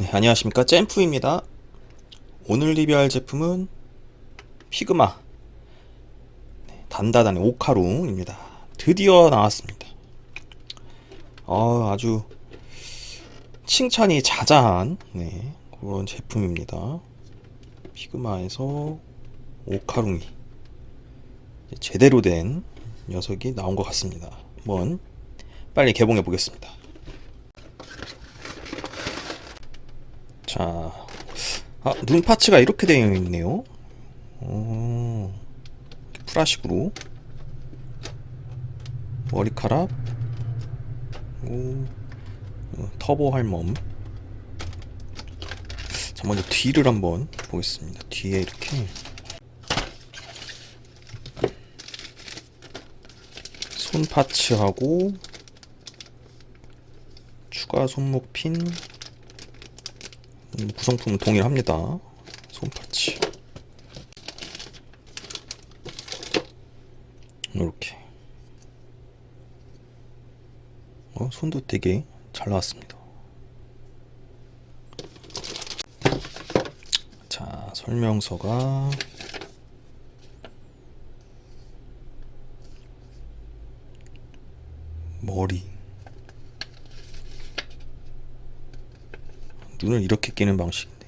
네, 안녕하십니까. 잼프입니다. 오늘 리뷰할 제품은 피그마. 네, 단다단의 오카롱입니다. 드디어 나왔습니다. 어, 아주 칭찬이 자자한 네, 그런 제품입니다. 피그마에서 오카롱이 이제 제대로 된 녀석이 나온 것 같습니다. 한번 빨리 개봉해 보겠습니다 자, 아, 눈 파츠가 이렇게 되어 있네요. 어, 이렇게 플라식으로 머리카락, 오, 어, 터보 할멈. 자, 먼저 뒤를 한번 보겠습니다. 뒤에 이렇게 손 파츠하고 추가 손목 핀. 음, 구성품은 동일합니다. 손파츠. 이렇게. 어, 손도 되게 잘 나왔습니다. 자, 설명서가 머리. 눈을 이렇게 끼는 방식인데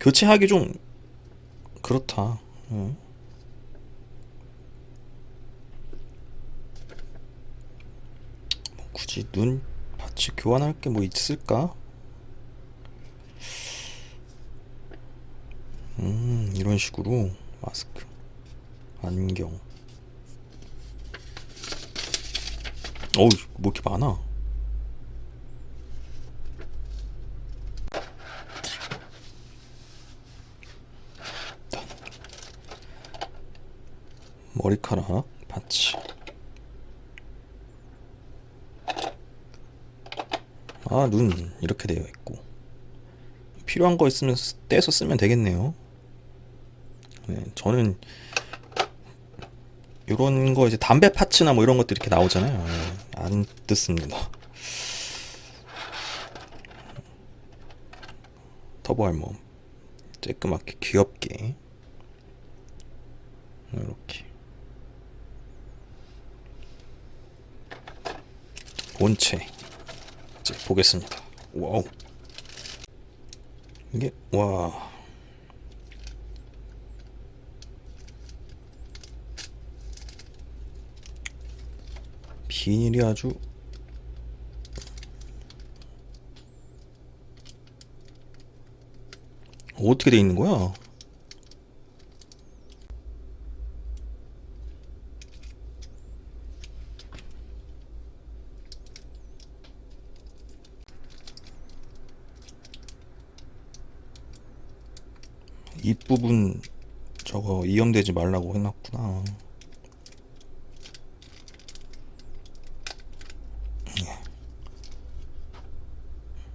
교체하기 좀 그렇다. 응. 뭐 굳이 눈 파츠 교환할 게 뭐 있을까? 음 이런 식으로 마스크, 안경. 어우 뭐 이렇게 많아? 머리카락 파츠 아눈 이렇게 되어 있고. 필요한 거 있으면 쓰- 떼서 쓰면 되겠네요. 네, 저는 이런 거 이제 담배 파츠나 뭐 이런 것들 이렇게 나오잖아요. 네, 안 뜯습니다. 터보 할멈 쬐끄맣게 귀엽게. 이렇게 본체 이제 보겠습니다. 와우 이게 와 비닐이 아주 어떻게 돼 있는 거야? 입부분 저거 이염되지 말라고 해놨구나.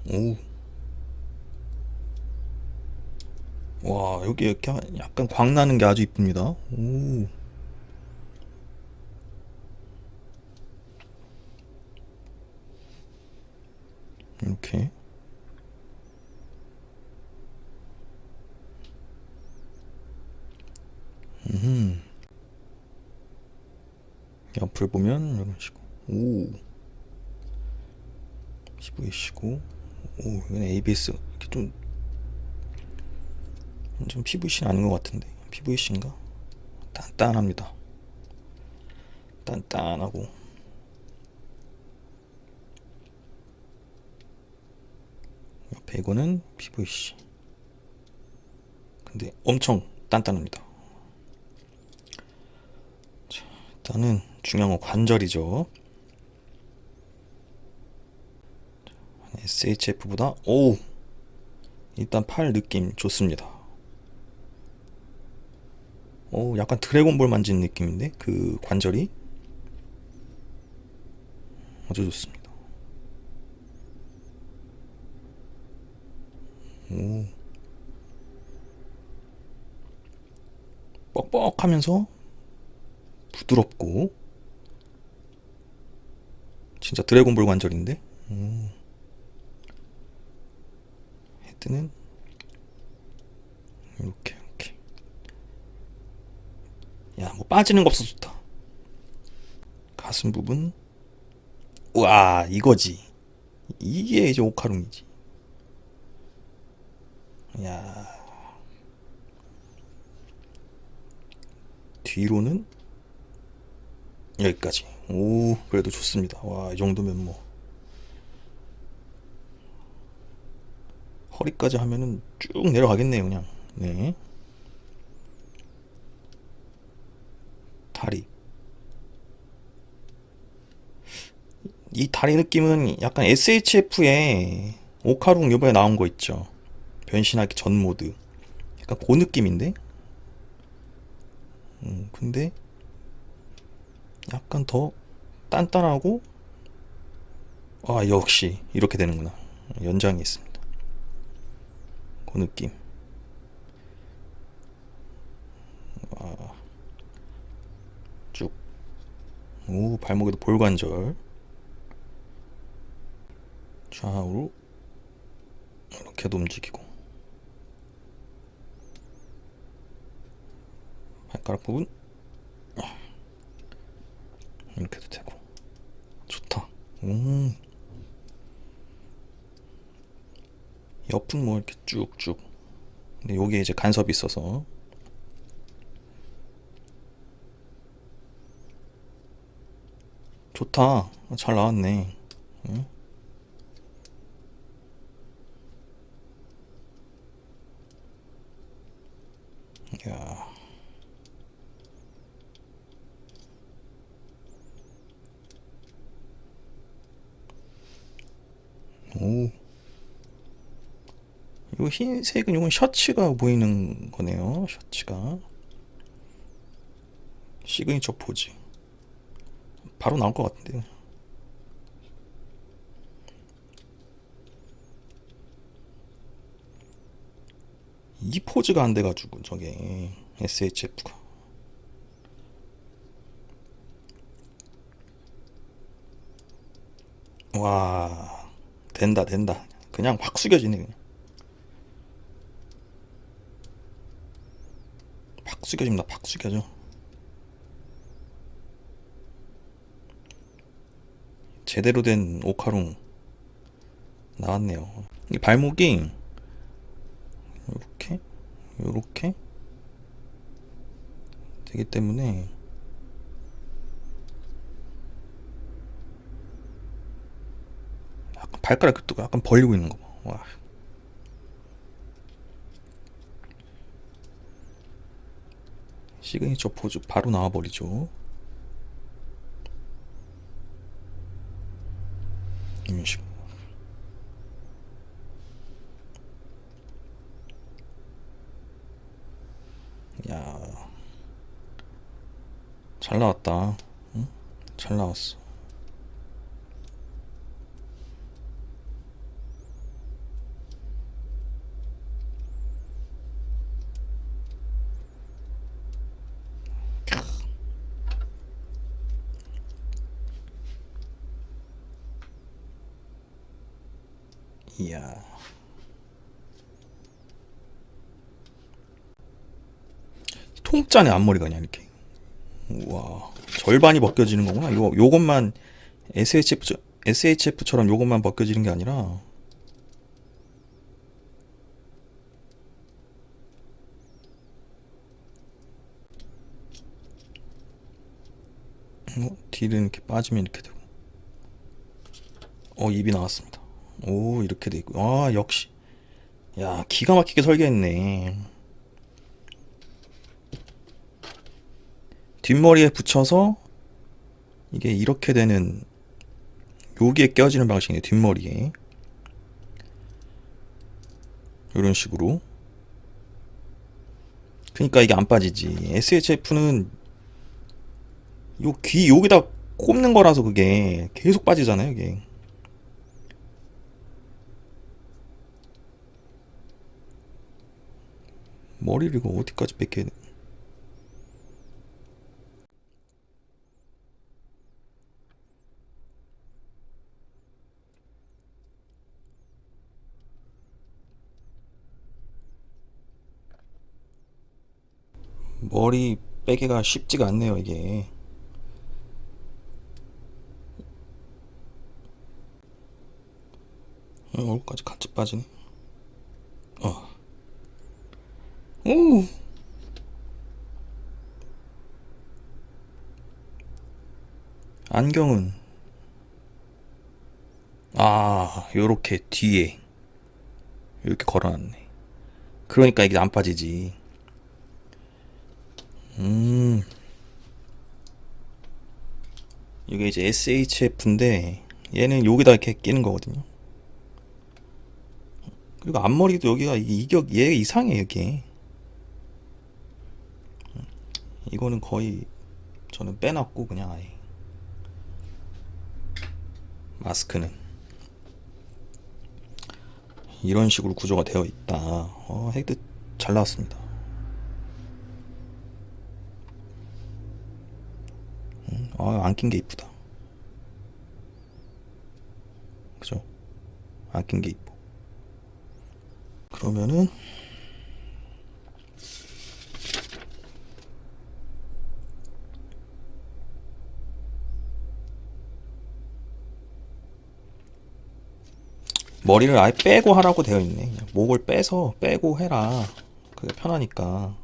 예. 오. 와, 여기 이렇게 약간 광 나는 게 아주 이쁩니다. 오. 이렇게. 음. 옆을 보면 이런 식으로. 오. PVC고 오 이건 ABS 이렇게 좀 좀 PVC는 아닌 것 같은데. PVC인가? 단단합니다. 단단하고. 옆에 이거는 PVC 근데 엄청 단단합니다. 일단은 중요한 건 관절이죠. SHF보다 오 일단 팔 느낌 좋습니다. 오 약간 드래곤볼 만진 느낌인데 그 관절이 아주 좋습니다. 오 뻑뻑하면서 부드럽고 진짜 드래곤볼 관절인데? 음. 패드는? 이렇게 이렇게. 야 뭐 빠지는 거 없어 좋다. 가슴 부분? 와 이거지. 이게 이제 오카룽이지. 야. 뒤로는? 여기까지 오 그래도 좋습니다. 와 이 정도면 뭐. 허리까지 하면은 쭉 내려가겠네요 그냥. 네. 다리. 이 다리 느낌은 약간 SHF의 오카룽 요번에 나온 거 있죠. 변신하기 전 모드. 약간 그 느낌인데? 음, 근데 약간 더 단단하고 아 역시 이렇게 되는구나. 연장이 있습니다. 그 느낌. 아, 쭉오 발목에도 볼관절. 좌우로 이렇게도 움직이고. 발가락 부분 이렇게도 되고. 좋다. 음. 옆은 뭐 이렇게 쭉쭉. 근데 여기에 이제 간섭이 있어서. 좋다. 잘 나왔네. 응? 야 오. 이 흰색은 이건 셔츠가 보이는 거네요. 셔츠가. 시그니처 포즈. 바로 나올 것 같은데요. 이 포즈가 안 돼가지고 저게 SHF가. 와 된다 된다. 그냥 확 숙여지네 그냥. 팍 숙여집니다. 팍 숙여져. 제대로 된 오카룽 나왔네요. 이 발목이 이렇게 이렇게 되기 때문에 약간 발가락 끝도 약간 벌리고 있는 거 봐. 와. 시그니처 포즈 바로 나와버리죠. 이런 식으로. 야, 잘 나왔다. 응? 잘 나왔어. 이야. 통짜네 앞머리가 그냥 이렇게. 우와. 절반이 벗겨지는 거구나. 이거 요것만 SHF SHF처럼 요것만 벗겨지는 게 아니라 어, 뒤는 이렇게 빠지면 이렇게 되고. 어, 입이 나왔습니다. 오, 이렇게 돼 있고. 아, 역시. 야, 기가 막히게 설계했네. 뒷머리에 붙여서 이게 이렇게 되는 여기에 껴지는 방식이네 뒷머리에 이런 식으로 그러니까 이게 안 빠지지 SHF는 요 귀 여기다 꼽는 거라서 그게 계속 빠지잖아요 이게 머리를 이거 어디까지 뺏겨야 돼? 머리 빼기가 쉽지가 않네요 이게 어, 얼굴까지 같이 빠지네 안경은 아, 요렇게 뒤에 이렇게 걸어놨네. 그러니까 이게 안 빠지지. 음. 이게 이제 SHF인데 얘는 여기다 이렇게 끼는 거거든요. 그리고 앞머리도 여기가 이격 얘 이상해 이게. 이거는 거의 저는 빼놨고 그냥 아예 마스크는 이런 식으로 구조가 되어 있다. 어, 헤드 잘 나왔습니다. 음, 아, 안낀 게 이쁘다. 그죠? 안 낀 게 이뻐. 그러면은 머리를 아예 빼고 하라고 되어 있네. 그냥 목을 빼서 빼고 해라. 그게 편하니까.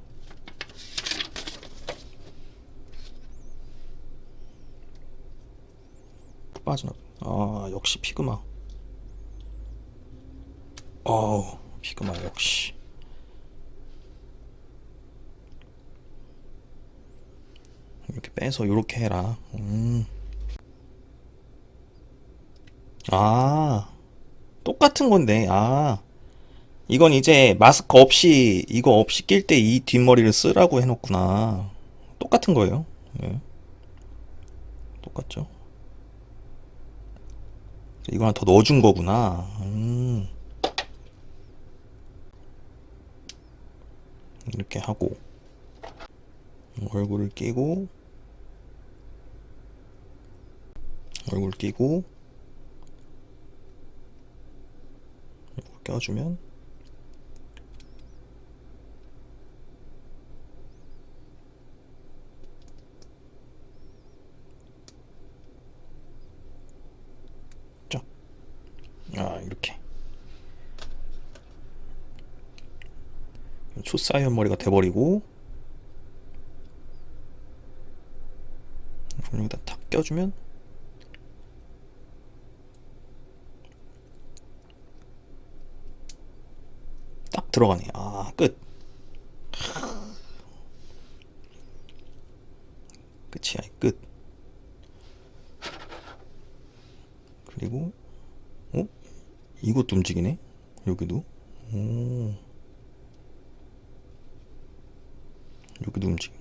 빠지나. 아, 역시 피그마. 어우, 피그마 역시. 이렇게 빼서 이렇게 해라. 음. 아. 똑같은 건데, 아. 이건 이제 마스크 없이, 이거 없이 낄 때 이 뒷머리를 쓰라고 해놓구나. 똑같은 거예요. 예. 똑같죠? 이거 하나 더 넣어준 거구나. 음. 이렇게 하고, 얼굴을 끼고, 얼굴 끼고, 이걸 껴주면 쫙. 아, 이렇게. 초사이언 머리가 돼버리고 그럼 여기다 탁 껴주면 들어가네. 아, 끝. 끝이야, 끝. 그리고, 어? 이것도 움직이네? 여기도. 오. 여기도 움직입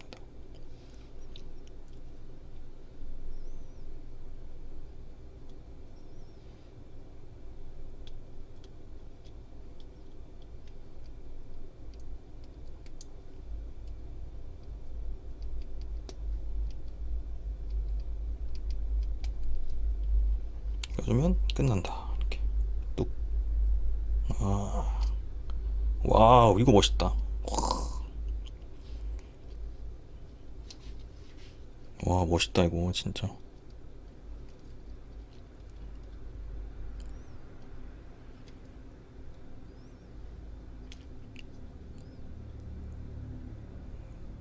껴주면 끝난다. 이렇게. 뚝. 아. 와우, 이거 멋있다. 와, 멋있다, 이거, 진짜.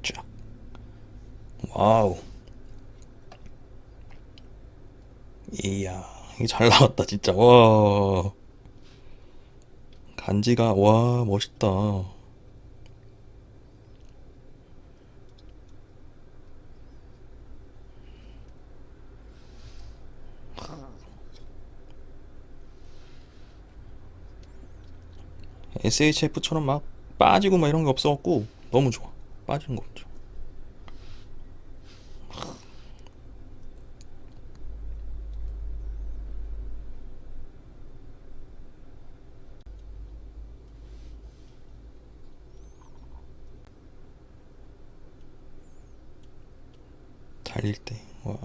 쫙. 와우. 이야, 이게 잘 나왔다, 진짜. 와. 간지가, 와, 멋있다. SHF처럼 막 빠지고 막 이런 게 없어갖고 너무 좋아. 빠지는 거 없죠. 달릴 때, 와.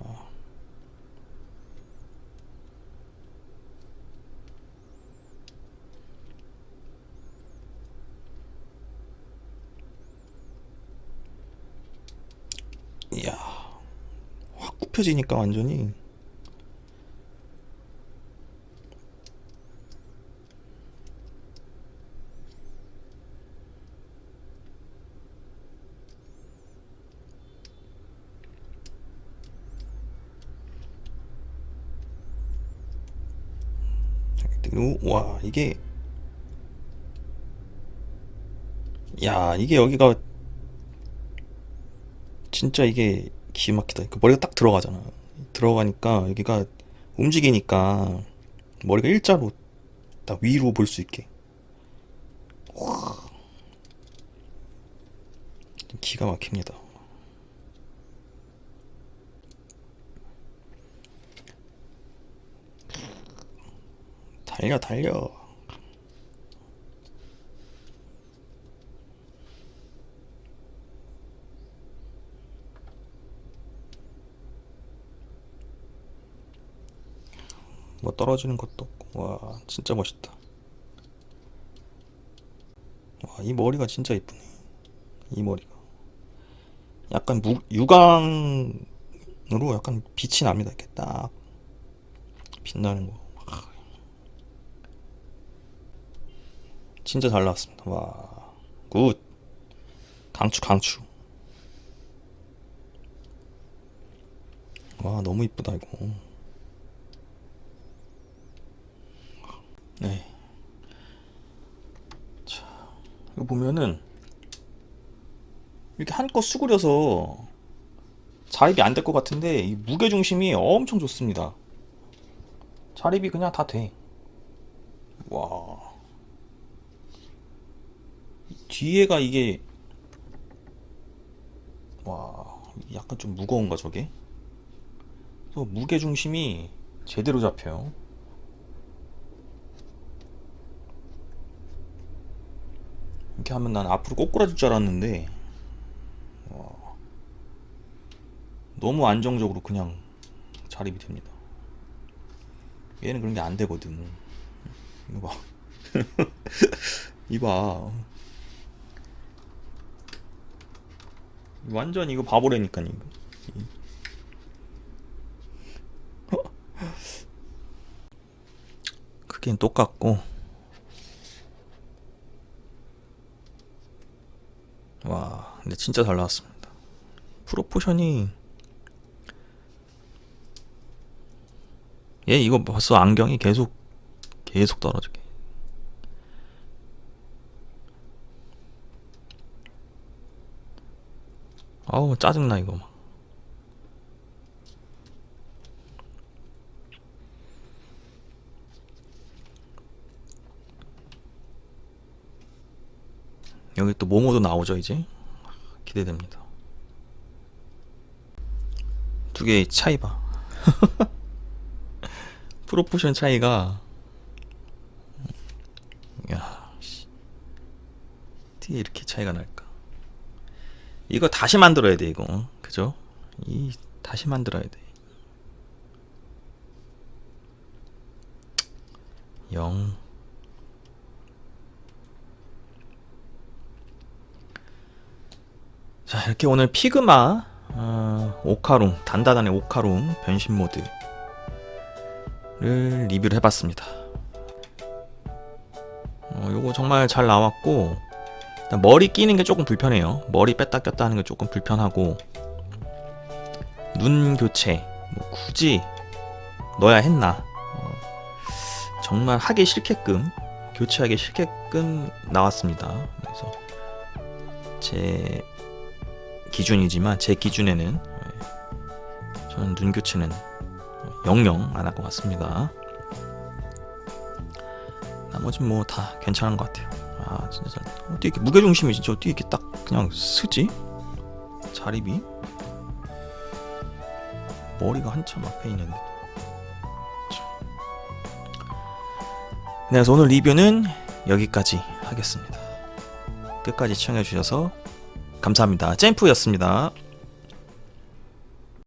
굽혀지니까 완전히. 와 이게. 야 이게 여기가 진짜 이게 기가 막히다. 그 머리가 딱 들어가잖아. 들어가니까 여기가 움직이니까 머리가 일자로 딱 위로 볼 수 있게. 와. 기가 막힙니다. 달려 달려. 뭐 떨어지는 것도 없고. 와 진짜 멋있다. 와 이 머리가 진짜 이쁘네. 이 머리가. 약간 무, 유광으로 약간 빛이 납니다 이렇게 딱. 빛나는 거. 와. 진짜 잘 나왔습니다. 와굿. 강추 강추. 와 너무 이쁘다 이거 네. 자, 이거 보면은 이렇게 한껏 수그려서 자립이 안 될 것 같은데 이 무게 중심이 엄청 좋습니다. 자립이 그냥 다 돼. 와. 이 뒤에가 이게 와, 약간 좀 무거운가 저게? 무게 중심이 제대로 잡혀요. 이렇게 하면 난 앞으로 꼬꾸라질 줄 알았는데 와, 너무 안정적으로 그냥 자립이 됩니다. 얘는 그런 게 안 되거든. 이거 봐. 이봐. 완전 이거 바보라니까 이거. 크기는 똑같고 와, 근데 진짜 잘 나왔습니다. 프로포션이 얘 이거 벌써 안경이 계속 계속 떨어지게. 아우 짜증나 이거 막. 여기 또 모모도 나오죠 이제 기대됩니다. 두 개의 차이 봐. 프로포션 차이가 야 씨. 어떻게 이렇게 차이가 날까? 이거 다시 만들어야 돼 이거 그죠? 이 다시 만들어야 돼. 0 자 이렇게 오늘 피그마 어, 오카룸 단단한의 오카룸 변신 모드를 리뷰를 해봤습니다. 어, 요거 정말 잘 나왔고 머리 끼는 게 조금 불편해요. 머리 뺐다 꼈다 하는 게 조금 불편하고 눈 교체 뭐 굳이 넣어야 했나 어, 정말 하기 싫게끔 교체하기 싫게끔 나왔습니다. 그래서 제 기준이지만 제 기준에는 예, 저는 눈 교체는 영영 안 할 것 같습니다. 나머진 뭐 다 괜찮은 것 같아요. 아 진짜 잘. 어떻게 이렇게 무게 중심이 진짜 어떻게 이렇게 딱 그냥 쓰지? 자립이 머리가 한참 앞에 있는데. 참. 네, 그래서 오늘 리뷰는 여기까지 하겠습니다. 끝까지 시청해 주셔서 감사합니다. 잼프였습니다.